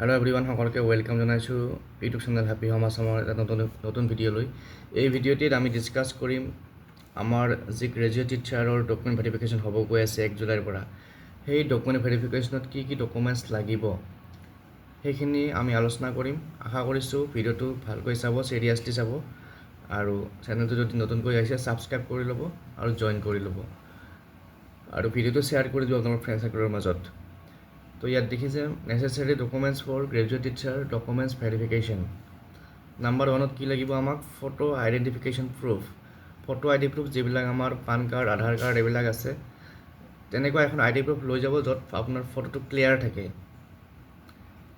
Hello' everyone সকলোকে welcome জনাইছোঁ YouTube channel happy home আছামৰ এটা নতুন নতুন ভিডিঅ'লৈ এই ভিডিঅ'টিত আমি ডিছকাছ কৰিম আমাৰ যি গ্ৰেজুৱেট টিচাৰৰ ডকুমেণ্ট ভেৰিফিকেশ্যন হ'ব গৈ আছে এক জুলাইৰ পৰা। সেই ডকুমেণ্ট ভেৰিফিকেশ্যনত কি কি ডকুমেণ্টছ লাগিব সেইখিনি আমি আলোচনা কৰিম। আশা কৰিছোঁ ভিডিঅ'টো ভালকৈ চাব চিৰিয়াছলি চাব আৰু চেনেলটো যদি নতুনকৈ আহিছে ছাবস্ক্ৰাইব কৰি ল'ব আৰু জইন কৰি ল'ব। আৰু ভিডিঅ'টো শ্বেয়াৰ কৰি দিব আপোনাৰ ফ্ৰেণ্ড চাৰ্কলৰ মাজত। তো ইয়াত দেখিছে necessary documents for graduate teacher documents verification number ওৱানত কি লাগিব আমাক? Photo identification proof photo I D proof যিবিলাক আমাৰ পান কাৰ্ড আধাৰ কাৰ্ড এইবিলাক আছে, তেনেকুৱা এখন আই ডি প্ৰুফ লৈ যাব য'ত আপোনাৰ ফটোটো ক্লিয়াৰ থাকে।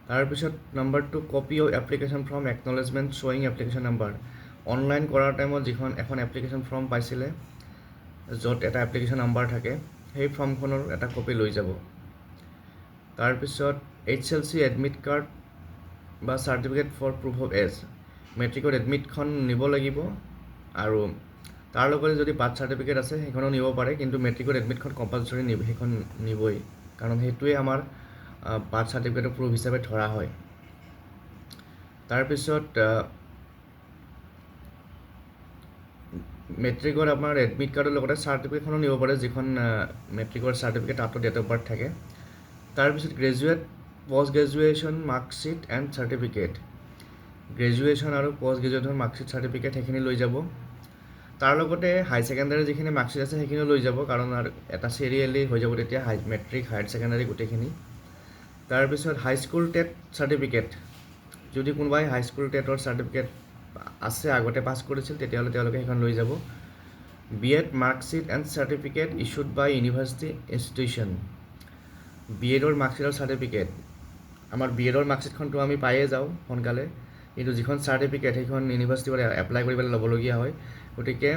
তাৰপিছত number two copy of application form acknowledgement শ্বয়িং application number online কৰাৰ টাইমত যিখন এখন এপ্লিকেশ্যন ফৰ্ম পাইছিলে, য'ত এটা এপ্লিকেশ্যন নাম্বাৰ থাকে, সেই ফৰ্মখনৰ এটা কপি লৈ যাব। তাৰপিছত H L C admit card বা certificate for proof of age মেট্ৰিকৰ এডমিটখন নিব লাগিব আৰু তাৰ লগতে যদি বাৰ্থ চাৰ্টিফিকেট আছে, সেইখনো নিব পাৰে, কিন্তু মেট্ৰিকৰ এডমিটখন কম্পালচৰি নিব, সেইখন নিবই, কাৰণ সেইটোৱে আমাৰ বাৰ্থ চাৰ্টিফিকেটৰ প্ৰুফ হিচাপে ধৰা হয়। তাৰপিছত মেট্ৰিকৰ আপোনাৰ এডমিট কাৰ্ডৰ লগতে চাৰ্টিফিকেটখনো নিব পাৰে, যিখন মেট্ৰিকৰ চাৰ্টিফিকেট তাতো ডেট অফ বাৰ্থ থাকে। তাৰপিছত graduate post graduation marksheet and certificate graduation আৰু পষ্ট গ্ৰেজুৱেশ্যন মাৰ্কশ্বিট চাৰ্টিফিকেট সেইখিনি লৈ যাব। তাৰ লগতে হাই ছেকেণ্ডাৰী যিখিনি মাৰ্কশ্বিট আছে সেইখিনিও লৈ যাব, কাৰণ আৰু এটা চিৰিয়েলি হৈ যাব তেতিয়া হাই মেট্ৰিক হায়াৰ ছেকেণ্ডাৰী গোটেইখিনি। তাৰপিছত হাইস্কুল টেট চাৰ্টিফিকেট যদি কোনোবাই হাইস্কুল টেটৰ চাৰ্টিফিকেট আছে, আগতে পাছ কৰিছিল, তেতিয়াহ'লে তেওঁলোকে সেইখন লৈ যাব। B Ed marksheet and certificate issued by university institution B এডৰ মাৰ্কশ্বিটৰ চাৰ্টিফিকেট আমাৰ বি এডৰ মাৰ্কশ্বিটখনটো আমি পায়ে যাওঁ সোনকালে। কিন্তু যিখন চাৰ্টিফিকেট সেইখন ইউনিভাৰ্চিটিৰ পৰা এপ্লাই কৰি পেলাই ল'বলগীয়া হয়। গতিকে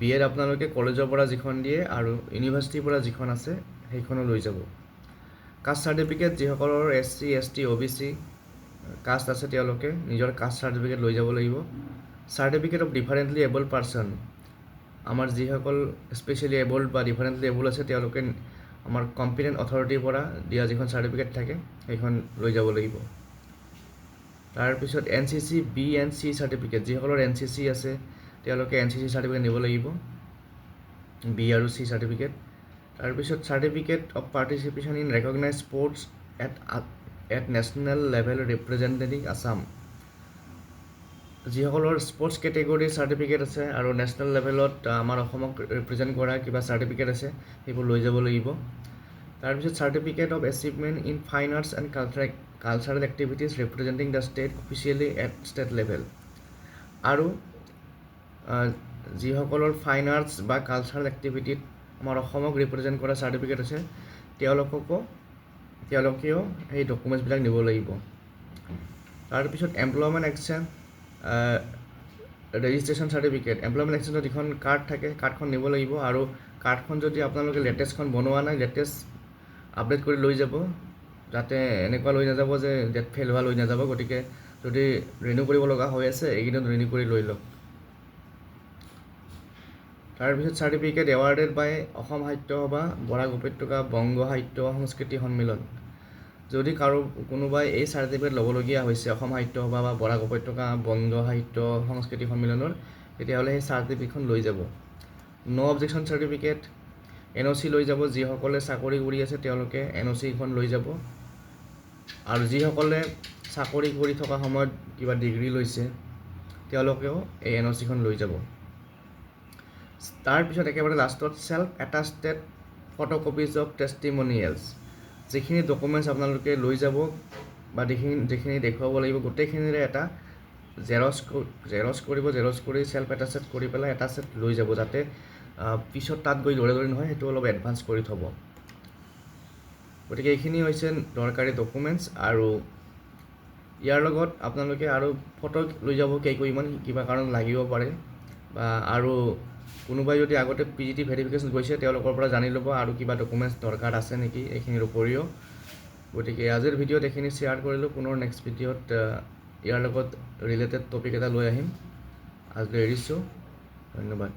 বি এড আপোনালোকে কলেজৰ পৰা যিখন দিয়ে আৰু ইউনিভাৰ্চিটিৰ পৰা যিখন আছে, সেইখনো লৈ যাব। কাষ্ট চাৰ্টিফিকেট যিসকলৰ S C S T O' B C caste আছে তেওঁলোকে, নিজৰ কাষ্ট চাৰ্টিফিকেট লৈ যাব লাগিব। Certificate of differently abled person আমাৰ যিসকল স্পেচিয়েলি এবল্ড বা ডিফাৰেণ্টলি এবল আছে, তেওঁলোকে আমাৰ কম্পিটেণ্ট অথৰিটিৰ পৰা দিয়া যিখন চাৰ্টিফিকেট থাকে, সেইখন লৈ যাব লাগিব। তাৰপিছত N C C B N C certificate যিসকলৰ এন চি চি আছে, তেওঁলোকে এন চি চি চাৰ্টিফিকেট নিব লাগিব বি আৰু চি চাৰ্টিফিকেট তাৰপিছত certificate of participation in recognise sports at at national level representative Assam যিসকলৰ স্পৰ্টছ কেটেগৰীৰ চাৰ্টিফিকেট আছে আৰু নেশ্যনেল লেভেলত আমাৰ অসমক ৰিপ্ৰেজেণ্ট কৰা কিবা চাৰ্টিফিকেট আছে, সেইবোৰ লৈ যাব লাগিব। তাৰপিছত certificate of achievement in fine arts and culture cultural activities representing the state officially at state level আৰু যিসকলৰ ফাইন আৰ্টছ বা কালচাৰেল এক্টিভিটিত আমাৰ অসমক ৰিপ্ৰেজেণ্ট কৰা চাৰ্টিফিকেট আছে, তেওঁলোককো, তেওঁলোকেও সেই ডকুমেণ্টছবিলাক নিব লাগিব। তাৰপিছত employment exchange registration certificate employment এক্সচেঞ্জৰ যিখন কাৰ্ড থাকে কাৰ্ডখন নিব লাগিব আৰু কাৰ্ডখন যদি আপোনালোকে লেটেষ্টখন বনোৱা নাই লেটেষ্ট আপডেট কৰি লৈ যাব, যাতে এনেকুৱা লৈ নাযাব যে ডেট ফেইল হোৱা লৈ নাযাব। গতিকে যদি ৰিনিউ কৰিব লগা হৈ আছে, এইকেইদিনত ৰিনিউ কৰি লৈ লওক। তাৰপিছত চাৰ্টিফিকেট এৱাৰ্ডেড বাই অসম সাহিত্য সভা বৰাক উপত্যকা বংগ সাহিত্য সংস্কৃতি সন্মিলন। যদি কাৰো কোনোবাই এই চাৰ্টিফিকেট ল'বলগীয়া হৈছে, অসম সাহিত্য সভা বা বৰাক উপত্যকা বংগ সাহিত্য সংস্কৃতি সন্মিলনৰ, তেতিয়াহ'লে সেই চাৰ্টিফিকেটখন লৈ যাব। No' objection certificate, N O' C লৈ যাব, যিসকলে চাকৰি কৰি আছে তেওঁলোকে এন অ' চিখন লৈ যাব। আৰু যিসকলে চাকৰি কৰি থকা সময়ত কিবা ডিগ্ৰী লৈছে, তেওঁলোকেও এই এন অ' চিখন লৈ যাব। তাৰপিছত একেবাৰে লাষ্টত self attested photocopies of testimonials যিখিনি ডকুমেণ্টছ আপোনালোকে লৈ যাব বা যিখিনি যিখিনি দেখুৱাব লাগিব, গোটেইখিনিৰে এটা জেৰক্স জেৰক্স কৰিব জেৰক্স কৰি চেল্ফ এটাষ্টেড কৰি পেলাই এটা ছেট লৈ যাব যাতে পিছত তাত গৈ দৌৰা দৌৰি নহয়, সেইটো অলপ এডভান্স কৰি থ'ব। গতিকে এইখিনি হৈছে দৰকাৰী ডকুমেণ্টছ আৰু ইয়াৰ লগত আপোনালোকে আৰু ফটো লৈ যাব কেইকপিমান কিবা কাৰণত লাগিব পাৰে বা আৰু কোনোবাই যদি আগতে পি জি টি ভেৰিফিকেশ্যন গৈছে, তেওঁলোকৰ পৰা জানি ল'ব আৰু কিবা ডকুমেণ্টছ দৰকাৰ আছে নেকি এইখিনিৰ উপৰিও। গতিকে আজিৰ ভিডিঅ'ত এইখিনি শ্বেয়াৰ কৰিলোঁ। পুনৰ নেক্সট ভিডিঅ'ত ইয়াৰ লগত ৰিলেটেড টপিক এটা লৈ আহিম। আজিলৈ এৰিছোঁ। ধন্যবাদ।